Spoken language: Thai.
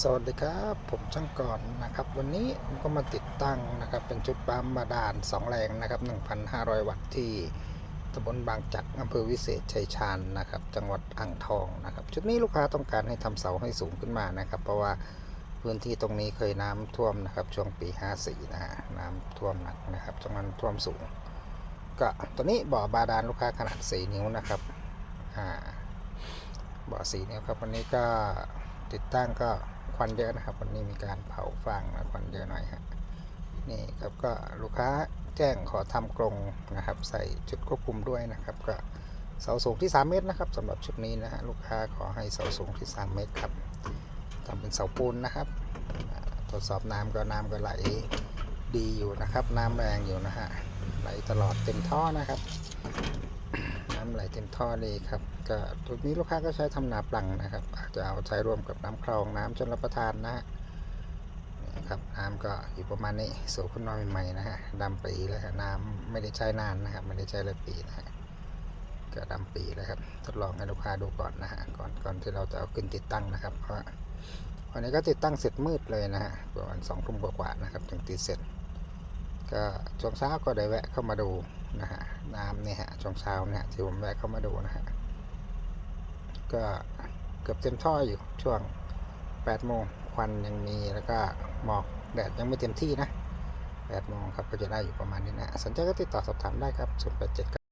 สวัสดีครับผมช่างก่อนนะครับ วันนี้ผมก็มาติดตั้งนะครับ เป็นชุดปั๊มบาดาล2แรงนะครับ 1,500 วัตต์ที่ตำบลบางจักรอำเภอวิเศษชัยชาญนะครับ จังหวัดอ่างทองนะครับ ชุดนี้ลูกค้าต้องการให้ทำเสาให้สูงขึ้นมานะครับ เพราะว่าพื้นที่ตรงนี้เคยน้ำท่วมนะครับ ช่วงปี 54 นะฮะน้ำท่วมหนักนะครับช่วงนั้นท่วมสูง ก็ตัวนี้บ่อบาดาลลูกค้าขนาด 4 นิ้วนะครับอ่าบ่อ4นิ้วครับวันนี้ก็ติดตั้งก็ ควันเยอะนะครับ วันนี้มีการเผาฟางนะควันเยอะหน่อยฮะนี่ครับก็ลูกค้าแจ้งขอทำกรงนะครับ ใส่ชุดควบคุมด้วยนะครับก็เสาสูงที่ 3 เมตรนะครับสำหรับชุดนี้นะฮะลูกค้าขอให้เสาสูงที่ 3 เมตรครับทำเป็นเสาปูนนะครับตรวจสอบน้ำก็น้ำก็ไหลดีอยู่นะครับ น้ำแรงอยู่นะฮะไหลตลอดเต็มท่อนะครับ ไหลเต็มท่อเลยครับก็ตัวนี้ลูกค้าก็ใช้ทำนาปลังนะครับ อาจจะเอาใช้ร่วมกับน้ำคลองน้ำชนรับประทานนะฮะครับน้ำก็อยู่ประมาณนี้สูบขึ้นมาใหม่ๆนะฮะดำปีแล้วน้ำไม่ได้ใช้นานนะครับไม่ได้ใช้เลยปีนะฮะก็ดำปีแล้วครับทดลองให้ลูกค้าดูก่อนนะฮะก่อนก่อนที่เราจะเอาขึ้นติดตั้งนะครับ เพราะวันนี้ก็ติดตั้งเสร็จมืดเลยนะฮะประมาณสองทุ่มกว่าๆนะครับถึงติดเสร็จ ก็ช่วงเช้าก็ได้แวะเข้ามาดู นะฮะน้ำเนี่ยฮะช่วงเช้าเนี่ยที่ผมแวะเข้ามาดูนะฮะก็เกือบเต็มท่ออยู่ช่วง8โมงควันยังมีแล้วก็หมอกแดดยังไม่เต็มที่นะ8โมงครับก็จะได้อยู่ประมาณนี้นะสนใจก็ติดต่อสอบถามได้ครับ0 8 7